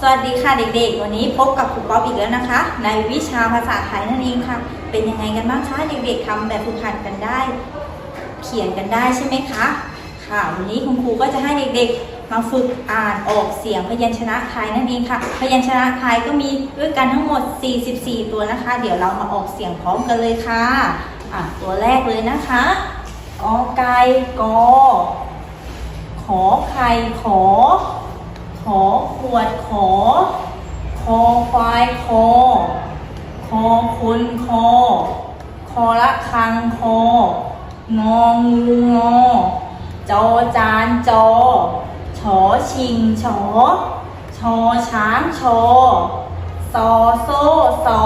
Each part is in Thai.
สวัสดีค่ะเด็กๆ วันนี้พบกับครูป๊อปอีกแล้วนะคะ ในวิชาภาษาไทยนั่นเองค่ะ เป็นยังไงกันบ้างคะเด็กๆทำแบบฝึกหัดกันได้ เขียนกันได้ใช่ไหมคะค่ะ วันนี้คุณครูก็จะให้เด็กๆ มาฝึกอ่านออกเสียงพยัญชนะไทยนั่นเองค่ะ พยัญชนะไทยก็มีด้วยกันทั้งหมด 44 ตัวนะคะ เดี๋ยวเรามาออกเสียงพร้อมกันเลยค่ะอะตัวแรกเลยนะคะกอไก่กอขอไข่ขอ ขอขวดขอ คอควายคอ คอคนคอ คอละคังคององูงอ จอจานจอ ชอชิงชอ ชอช้างชอซอโซ่ซอ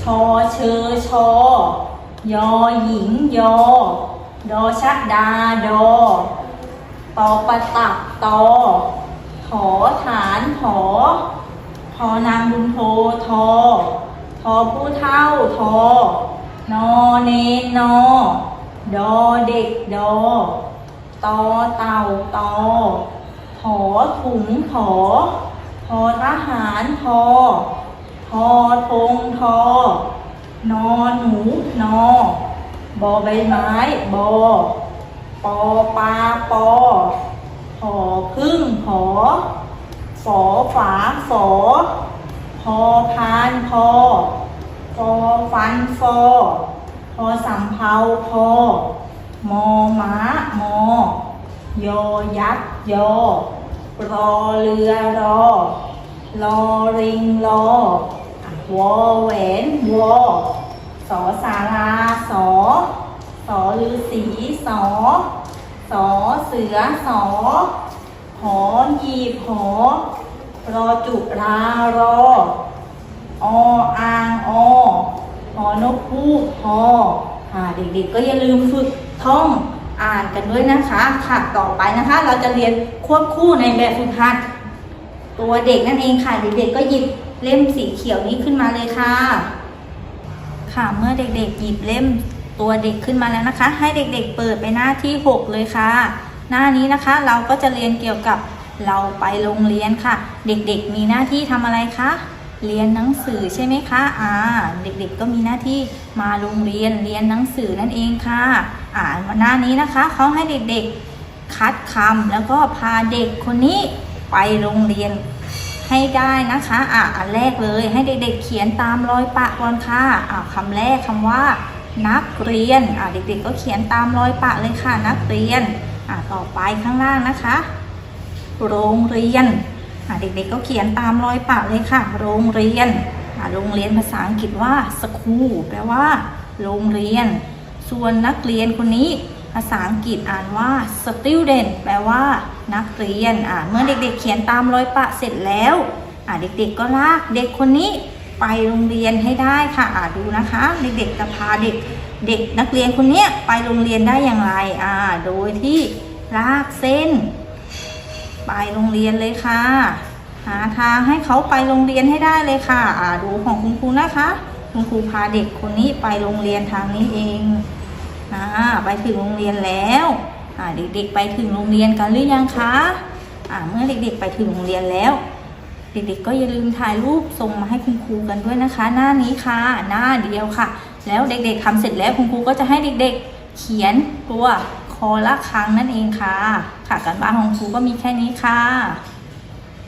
ชอเชอชอ ยอหญิงยอ ดอชักดาดอตอประตักตอ ถอฐานถอทอนางบุญโททอทอผู้เท่าทอนอเนนอดอเด็กดอตอเต่าตอถอถุงถอทอทหารทอทอธงทอนอหนูนอบอใบไม้บอปอปลาปอ หอพึ่งหอฝอฝาฝอพอพานพอฟอฟันฟอพอสำเภาพอมอม้ามอยอยักษ์ยอรอเรือรอรอริงรอวอแหวนวอสอสาราสอสอฤาษีสอ เสือสอหอหีบหอรอจุรารอออ่างอหอนกฮูกหอเด็กๆก็อย่าลืมฝึกท่องอ่านกันด้วยนะคะค่ะต่อไปนะคะ เราจะเรียนควบคู่ในแบบฝึกหัด ตัวเด็กนั่นเองค่ะเด็กๆก็หยิบเล่มสีเขียวนี้ขึ้นมาเลยค่ะ ค่ะเมื่อเด็กๆหยิบเล่มตัวเด็กขึ้นมาแล้วนะคะ ให้เด็กๆเปิดไปหน้าที่ 6 เลยค่ะ หน้านี้นะคะ เราก็จะเรียนเกี่ยวกับเราไปโรงเรียนค่ะ เด็กๆมีหน้าที่ทำอะไรคะเรียนหนังสือใช่ไหมคะอ่าเด็กๆก็มีหน้าที่มาโรงเรียนเรียนหนังสือนั่นเองค่ะอ่าหน้านี้นะคะเขาให้เด็กๆคัดคำแล้วก็พาเด็กคนนี้ไปโรงเรียนให้ได้นะคะอะอันแรกเลยให้เด็กๆเขียนตามรอยปะก่อนค่ะอะคำแรกคำว่า นักเรียนอะเด็กๆก็เขียนตามรอยปะเลยค่ะนักเรียน อะต่อไปข้างล่างนะคะ โรงเรียนอะเด็กๆก็เขียนตามรอยปะเลยค่ะ โรงเรียนอะโรงเรียนภาษาอังกฤษว่า school แปลว่า โรงเรียน ส่วนนักเรียนคนนี้ ภาษาอังกฤษอ่านว่า student แปลว่า นักเรียนอ่าเมื่อเด็กๆเขียนตามรอยปะเสร็จแล้วอ่าเด็กๆก็ลากเด็กคนนี้ ไปโรงเรียนให้ได้ค่ะดูนะคะ เด็กๆจะพาเด็กเด็กนักเรียนคนนี้ไปโรงเรียนได้อย่างไรอ่าโดยที่ลากเส้น ไปโรงเรียนเลยค่ะ หาทางให้เขาไปโรงเรียนให้ได้เลยค่ะอ่าดูของคุณครูนะคะ คุณครูพาเด็กคนนี้ไปโรงเรียนทางนี้เองอ่าไปถึงโรงเรียนแล้วอ่าเด็กๆไปถึงโรงเรียนกันหรือยังคะอ่าเมื่อเด็กๆไปถึงโรงเรียนแล้ว เด็กๆก็อย่าลืมถ่ายรูปส่งมาให้คุณครูกันด้วยนะคะ หน้านี้ค่ะ หน้าเดียวค่ะ แล้วเด็กๆทำเสร็จแล้วคุณครูก็จะให้เด็กๆ เขียนตัวคอละครังนั่นเองค่ะ ค่ะการบ้านของครูก็มีแค่นี้ค่ะ